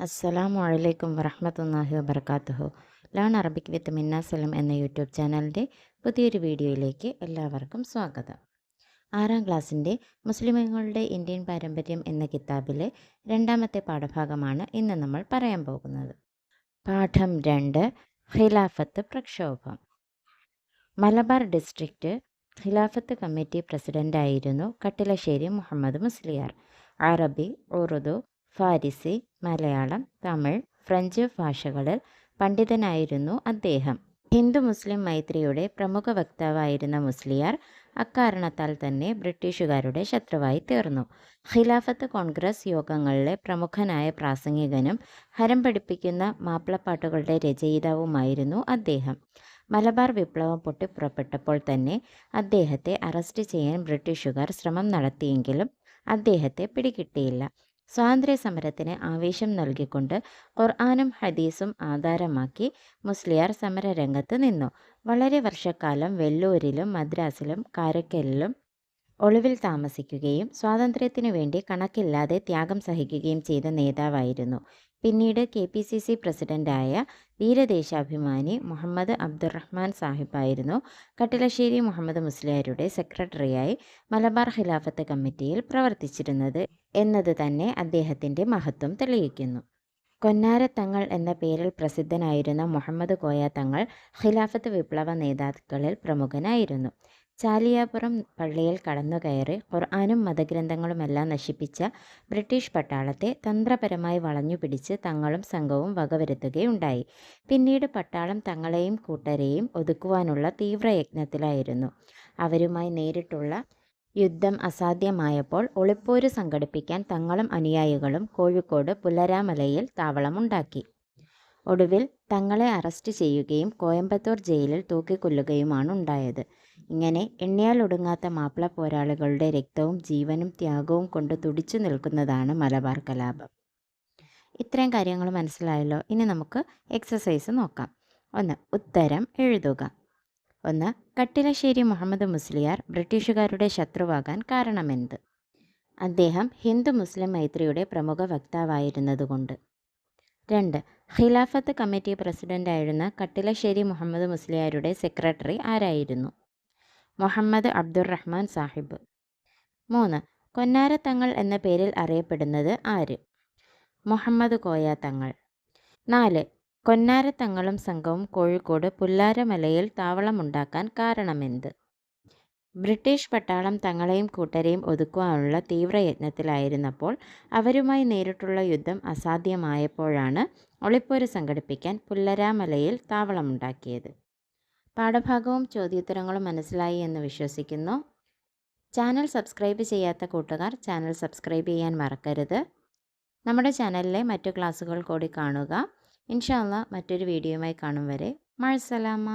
അസ്സലാമു അലൈക്കും വറഹമത്തല്ലാഹി വബർക്കാത്തുഹു ലേൺ അറബിക് വിത്ത് മിന്ന സലം എന്ന യൂട്യൂബ് ചാനലിന്റെ പുതിയൊരു വീഡിയോയിലേക്ക് എല്ലാവർക്കും സ്വാഗതം. ആറാം ക്ലാസ്സിന്റെ മുസ്ലിമുകളുടെ ഇന്ത്യൻ പാരമ്പര്യം എന്ന കിതാബിലെ രണ്ടാമത്തെ പാഠഭാഗമാണ് ഇന്ന് നമ്മൾ പറയാൻ പോകുന്നത്. പാഠം രണ്ട് ഖിലാഫത്ത് പ്രക്ഷോഭം. മലബാർ ഡിസ്ട്രിക്റ്റ് ഖിലാഫത്ത് കമ്മിറ്റി പ്രസിഡന്റായിരുന്നു കട്ടിലശ്ശേരി മുഹമ്മദ് മുസ്ലിയാർ. അറബി ഉറുദു ഫാരിസി മലയാളം തമിഴ് ഫ്രഞ്ച് ഭാഷകളിൽ പണ്ഡിതനായിരുന്നു അദ്ദേഹം. ഹിന്ദു മുസ്ലിം മൈത്രിയുടെ പ്രമുഖ വക്താവായിരുന്ന മുസ്ലിയാർ അക്കാരണത്താൽ തന്നെ ബ്രിട്ടീഷുകാരുടെ ശത്രുവായി തീർന്നു. ഖിലാഫത്ത് കോൺഗ്രസ് യോഗങ്ങളിലെ പ്രമുഖനായ പ്രാസംഗികനും ഹരം പഠിപ്പിക്കുന്ന മാപ്പിളപ്പാട്ടുകളുടെ രചയിതാവുമായിരുന്നു അദ്ദേഹം. മലബാർ വിപ്ലവം പൊട്ടിപ്പുറപ്പെട്ടപ്പോൾ തന്നെ അദ്ദേഹത്തെ അറസ്റ്റ് ചെയ്യാൻ ബ്രിട്ടീഷുകാർ ശ്രമം നടത്തിയെങ്കിലും അദ്ദേഹത്തെ പിടികിട്ടിയില്ല. സ്വാതന്ത്ര്യ സമരത്തിന് ആവേശം നൽകിക്കൊണ്ട് ഖുർആാനും ഹദീസും ആധാരമാക്കി മുസ്ലിയാർ സമരരംഗത്ത് നിന്നു. വളരെ വർഷക്കാലം വെല്ലൂരിലും മദ്രാസിലും കാരക്കലിലും ഒളിവിൽ താമസിക്കുകയും സ്വാതന്ത്ര്യത്തിനു വേണ്ടി കണക്കില്ലാതെ ത്യാഗം സഹിക്കുകയും ചെയ്ത നേതാവായിരുന്നു. പിന്നീട് കെ പി സി സി പ്രസിഡന്റായ വീരദേശാഭിമാനി മുഹമ്മദ് അബ്ദുറഹ്മാൻ സാഹിബായിരുന്നു. കട്ടിലശ്ശേരി മുഹമ്മദ് മുസ്ലിയാരുടെ സെക്രട്ടറിയായി മലബാർ ഖിലാഫത്ത് കമ്മിറ്റിയിൽ പ്രവർത്തിച്ചിരുന്നത് എന്നത് തന്നെ അദ്ദേഹത്തിന്റെ മഹത്വം തെളിയിക്കുന്നു. കൊന്നാരത്തങ്ങൾ എന്ന പേരിൽ പ്രസിദ്ധനായിരുന്ന മുഹമ്മദ് കോയ തങ്ങൾ ഖിലാഫത്ത് വിപ്ലവ നേതാക്കളിൽ പ്രമുഖനായിരുന്നു. ചാലിയാപുരം പള്ളിയിൽ കടന്നു കയറി ഖുർആാനും മതഗ്രന്ഥങ്ങളുമെല്ലാം നശിപ്പിച്ച ബ്രിട്ടീഷ് പട്ടാളത്തെ തന്ത്രപരമായി വളഞ്ഞുപിടിച്ച് തങ്ങളും സംഘവും വകവരുത്തുകയുണ്ടായി. പിന്നീട് പട്ടാളം തങ്ങളെയും കൂട്ടരെയും ഒതുക്കുവാനുള്ള തീവ്രയത്നത്തിലായിരുന്നു അവരുമായി നേരിട്ടുള്ള യുദ്ധം അസാധ്യമായപ്പോൾ ഒളിപ്പോര് സംഘടിപ്പിക്കാൻ തങ്ങളും അനുയായികളും കോഴിക്കോട് പുലരാമലയിൽ താവളമുണ്ടാക്കി. ഒടുവിൽ തങ്ങളെ അറസ്റ്റ് ചെയ്യുകയും കോയമ്പത്തൂർ ജയിലിൽ തൂക്കിക്കൊല്ലുകയുമാണ് ഉണ്ടായത്. ഇങ്ങനെ എണ്ണിയാലൊടുങ്ങാത്ത മാപ്പിള പോരാളികളുടെ രക്തവും ജീവനും ത്യാഗവും കൊണ്ട് തുടിച്ചു നിൽക്കുന്നതാണ് മലബാർ കലാപം. ഇത്രയും കാര്യങ്ങൾ മനസ്സിലായല്ലോ? ഇനി നമുക്ക് എക്സസൈസ് നോക്കാം. ഒന്ന് ഉത്തരം എഴുതുക. ഒന്ന് കട്ടിലശ്ശേരി മുഹമ്മദ് മുസ്ലിയാർ ബ്രിട്ടീഷുകാരുടെ ശത്രുവാകാൻ കാരണമെന്ത്? അദ്ദേഹം ഹിന്ദു മുസ്ലിം മൈത്രിയുടെ പ്രമുഖ വക്താവായിരുന്നതുകൊണ്ട്. രണ്ട് ഖിലാഫത്ത് കമ്മിറ്റി പ്രസിഡന്റായിരുന്ന കട്ടിലശ്ശേരി മുഹമ്മദ് മുസ്ലിയാരുടെ സെക്രട്ടറി ആരായിരുന്നു? മുഹമ്മദ് അബ്ദുറഹ്മാൻ സാഹിബ്. മൂന്ന് കൊന്നാരത്തങ്ങൾ എന്ന പേരിൽ അറിയപ്പെടുന്നത് ആര്? മുഹമ്മദ് കോയ തങ്ങൾ. നാല് കൊന്നാരത്തങ്ങളും സംഘവും കോഴിക്കോട് പുല്ലാരമലയിൽ താവളമുണ്ടാക്കാൻ കാരണമെന്ത്? ബ്രിട്ടീഷ് പട്ടാളം തങ്ങളെയും കൂട്ടരെയും ഒതുക്കുവാനുള്ള തീവ്രയത്നത്തിലായിരുന്നപ്പോൾ അവരുമായി നേരിട്ടുള്ള യുദ്ധം അസാധ്യമായപ്പോഴാണ് ഒളിപ്പോര് സംഘടിപ്പിക്കാൻ പുല്ലരാമലയിൽ താവളമുണ്ടാക്കിയത്. പാഠഭാഗവും ചോദ്യോത്തരങ്ങളും മനസ്സിലായി എന്ന് വിശ്വസിക്കുന്നു. ചാനൽ സബ്സ്ക്രൈബ് ചെയ്യാത്ത കൂട്ടുകാർ ചാനൽ സബ്സ്ക്രൈബ് ചെയ്യാൻ മറക്കരുത്. നമ്മുടെ ചാനലിലെ മറ്റു ക്ലാസ്സുകൾ കൂടി കാണുക. ഇൻഷാല്ല മറ്റൊരു വീഡിയോയുമായി കാണും വരെ. മഴസലാമ